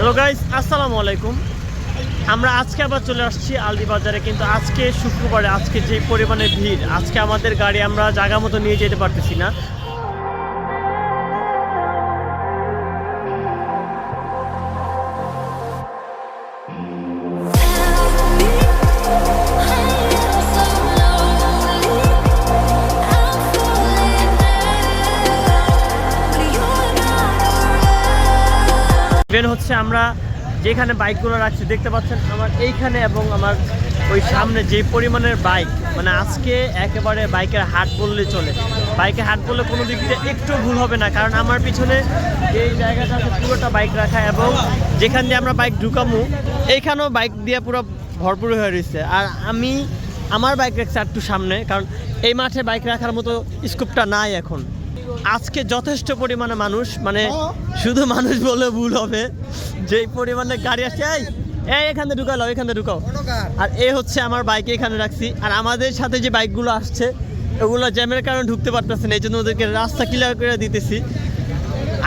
Hello guys আসসালামু আলাইকুম আমরা আজকে আবার চলে আসছি আলদি বাজারে, কিন্তু আজকে শুক্রবারে, আজকে যে পরিমাণে ভিড়, আজকে আমাদের গাড়ি আমরা জায়গা মতো নিয়ে যেতে পারতেছি না। ইভেন হচ্ছে আমরা যেখানে বাইকগুলো রাখছি, দেখতে পাচ্ছেন আমার এইখানে এবং আমার ওই সামনে যে পরিমাণের বাইক মানে আজকে একেবারে বাইকের হাট বললে চলে। বাইকে হাট বললে কোনো দিক দিয়ে একটু ভুল হবে না, কারণ আমার পিছনে এই জায়গাটা পুরোটা বাইক রাখা এবং যেখান দিয়ে আমরা বাইক ঢুকামু, এইখানেও বাইক দিয়ে পুরো ভরপুর হয়ে রয়েছে। আর আমি, আমার বাইক রাখছি একটু সামনে, কারণ এই মাঠে বাইক রাখার মতো স্কোপটা নাই এখন। আজকে যথেষ্ট পরিমাণে মানুষ মানে শুধু মানুষ বলে ভুল হবে। যেই পরিমাণে গাড়ি আসছে এই এই এখানে ঢুকালো এখানে ঢুকাও। আর এ হচ্ছে আমার বাইক এখানে রাখছি। আর আমাদের সাথে যে বাইকগুলো আসছে ওগুলো জ্যামের কারণে ঢুকতে পারতেছে না এই জন্য ওদেরকে রাস্তা ক্লিয়ার করে দিতেছি।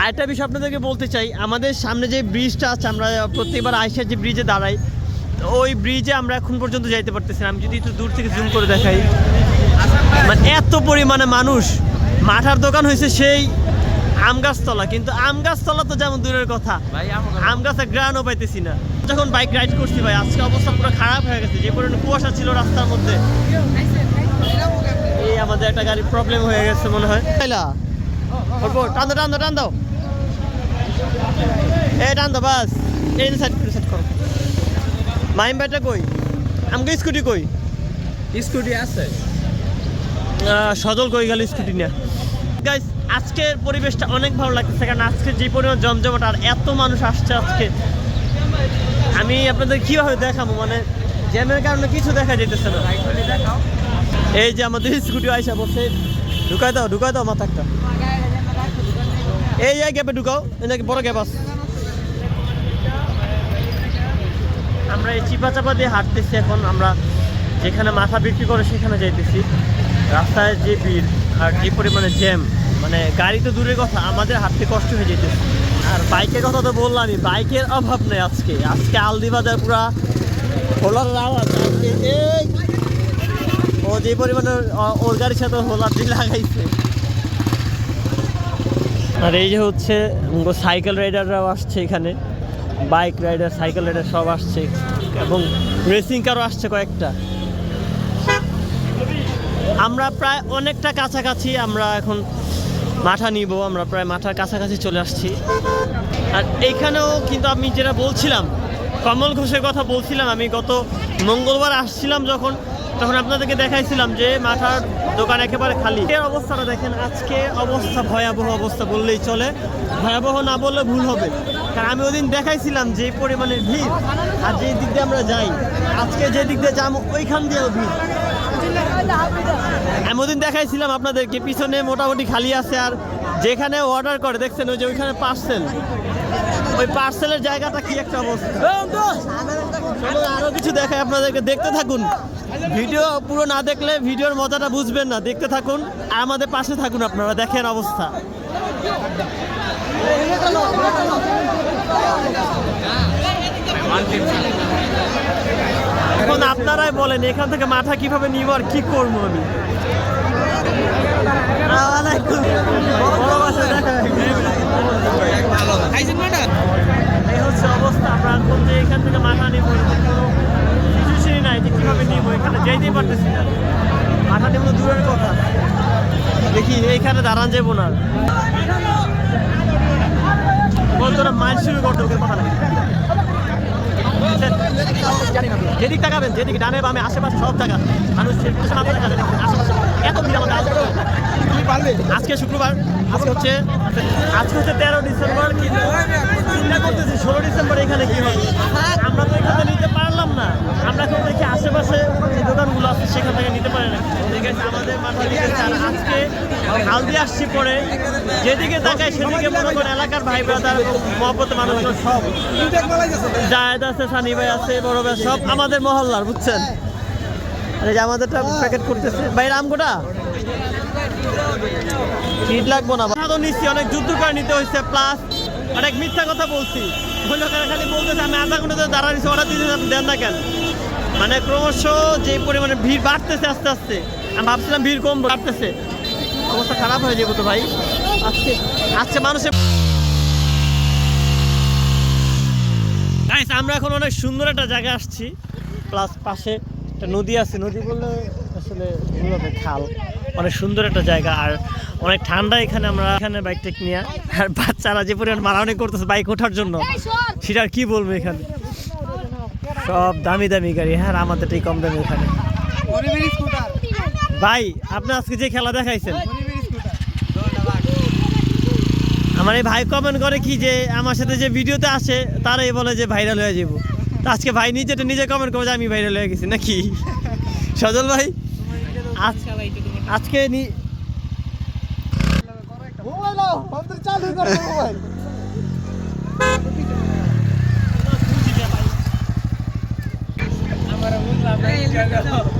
আর একটা বিষয় আপনাদেরকে বলতে চাই আমাদের সামনে যে ব্রিজটা আছে আমরা প্রত্যেকবার আইসা যে ব্রিজে দাঁড়াই তো ওই ব্রিজে আমরা এখন পর্যন্ত যাইতে পারতেছি না। আমি যদি একটু দূর থেকে জুম করে দেখাই। মানে এত পরিমাণে মানুষ মাঠার দোকান হয়েছে সেই আম গাছতলা কিন্তু আম গাছতলা তো যেমন দূরের কথা আম গাছের গ্রানও পাইতেছি না। যখন বাইক রাইড করছি ভাই আজকে অবস্থা পুরো খারাপ হয়ে গেছে যে পরিমাণে কুয়াশা ছিল রাস্তার মধ্যে। এই আমাদের একটা গাড়ির প্রবলেম হয়ে গেছে মনে হয়। টান দাও টান দাও টান দাও। এই টান দাও বাস। এই সাইড করে সাইড করো। মাইম ব্যাটা কই? আমাকে স্কুটি কই? স্কুটি আছে। আহ, সজল কই গেল স্কুটি নিয়ে? গাইস আজকের পরিবেশটা অনেক ভালো লাগতেছে, কারণ আজকে যে পরিমাণ জমজমাট আর এত মানুষ আসছে আজকে। আমি আপনাদের কীভাবে দেখাবো? মানে জ্যামের কারণে কিছু দেখা যেতেছে না। এই যে আমাদের স্কুটি আইসা বসে। ঢুকাই দাও ঢুকাই দাও মাথা একটা। এই গ্যাপে ঢুকাও নাকি বড় গ্যাপ আছে। আমরা এই চিপা চাপা দিয়ে হাঁটতেছি এখন, আমরা যেখানে মাথা বিক্রি করে সেখানে যাইতেছি। রাস্তায় যে ভিড়। আর যে পরিমাণে জ্যাম? মানে গাড়ি তো দূরের কথা, আমাদের হাঁটতে কষ্ট হয়ে যেতেছে। আর বাইকের কথা তো বললামই, বাইকের অভাব নেই আজকে। আজকে আলদি বাজার পুরা হোলার আওয়াজ, আজকে ও যে পরিমাণে ওর গাড়ির সাথে হোলার দিয়ে লাগাইছে। আর এই যে হচ্ছে সাইকেল রাইডাররাও আসছে এখানে। বাইক রাইডার, সাইকেল রাইডার সব আসছে। এবং রেসিং কারও আসছে কয়েকটা। আমরা প্রায় অনেকটা কাছাকাছি আমরা এখন মাঠা নিব, আমরা প্রায় মাঠার কাছাকাছি চলে আসছি। আর এইখানেও কিন্তু আমি যেটা বলছিলাম, কমল ঘোষের কথা বলছিলাম, আমি গত মঙ্গলবার আসছিলাম যখন, তখন আপনাদেরকে দেখাইছিলাম যে মাথার দোকান একেবারে খালি। এর অবস্থাটা দেখেন, আজকে অবস্থা ভয়াবহ অবস্থা বললেই চলে। ভয়াবহ না বললে ভুল হবে। কারণ আমি ওদিন দেখাইছিলাম যে পরিমাণের ভিড়, আর যে দিক দিয়ে আমরা যাই, আজকে যে দিক দিয়ে যাব ওইখান দিয়েও ভিড়। আমি দেখাইছিলাম আপনাদেরকে, পিছনে মোটামুটি খালি আছে আর যেখানে অর্ডার করে, দেখছেন ওই যে ওইখানে পার্সেল ওই পার্সেলের জায়গাটা কি একটা অবস্থা? আরও কিছু দেখাই আপনাদেরকে, দেখতে থাকুন। ভিডিও পুরো না দেখলে ভিডিওর মজাটা বুঝবেন না, দেখতে থাকুন। আর আমাদের পাশে থাকুন আপনারা, দেখেন অবস্থা। এখন আপনারাই বলেন এখান থেকে মাথা কীভাবে নিব আর কি করব আমি? অবস্থা আমরা এখন যে এখান থেকে মাথা নিব কোনো সিচুয়েশনই নাই যে কীভাবে নিব এখানে যেতেই পারতেছি না। মাথা নিব দূরের কথা। দেখি এইখানে দাঁড়ান যাব না। বলতো না মাইল শুরু করতে কথা নাই। যেদিক তাকাবেন যেদিকে ডানে বামে আশেপাশে সব জায়গা। মানুষ আশেপাশে এত ভিড় আমাদের আজকে শুক্রবার আজকে হচ্ছে আজকে হচ্ছে তেরো ডিসেম্বর কিন্তু চিন্তা করতেছি ষোলো ডিসেম্বর এখানে কি হবে? আমরা তো এখানে নিতে পারলাম না। আমরা আশেপাশে যে দোকানগুলো আছে সেখান থেকে নিতে পারে না ঠিক আছে আমাদের আর আজকে হালদি আসছি পরে যেদিকে তাকায় সেদিকে মনে করেন এলাকার ভাই ব্রাদার মহব্বত মানুষজন সব। জায়েদ আছে সানি ভাই আছে বড় ভাই সব আমাদের মহল্লার বুঝছেন? আর আমাদেরটা প্যাকেট করতেছে। ভাই রামগোটা? সিট লাগবো না ভালো নিচ্ছি অনেক যুদ্ধ করে নিতে হয়েছে প্লাস অনেক মিথ্যা কথা বলছি। লোকেরা খালি বলতেছে আমি আধা ঘণ্টা ধরে দাঁড়াচ্ছি অর্ডার দিতে দেন না কেন? মানে ক্রমশ যে পরিমাণে ভিড় বাড়তেছে আস্তে আস্তে। আমি ভাবছিলাম ভিড় কম বাড়তেছে। অবস্থা খারাপ হয়ে যাব তো ভাই। আজকে আজকে মানুষের আমরা এখন অনেক সুন্দর একটা জায়গায় আসছি। প্লাস পাশে একটা নদী আছে। নদী বললে আসলে ভুল হবে খাল। অনেক সুন্দর একটা জায়গা। আর অনেক ঠান্ডা এখানে আমরা এখানে বাইক টেক নিয়ে। আর বাচ্চারা যে পরিমাণ মারামারি করতেছে বাইক ওঠার জন্য। সেটা আর কি বলব এখানে? সব দামি দামি গাড়ি হ্যাঁ আমাদেরটাই কম দামি এখানে ভাই আপনি আজকে যে খেলা দেখাইছেন। আমার এই ভাই কমেন্ট করে কি যে আমার সাথে যে ভিডিওতে আসে তারাই বলে যে ভাইরাল হয়ে যাব। তো আজকে ভাই নিজেটা নিজে কমেন্ট করে যে আমি ভাইরাল হয়ে গেছি নাকি? সজল ভাই আজকে নি না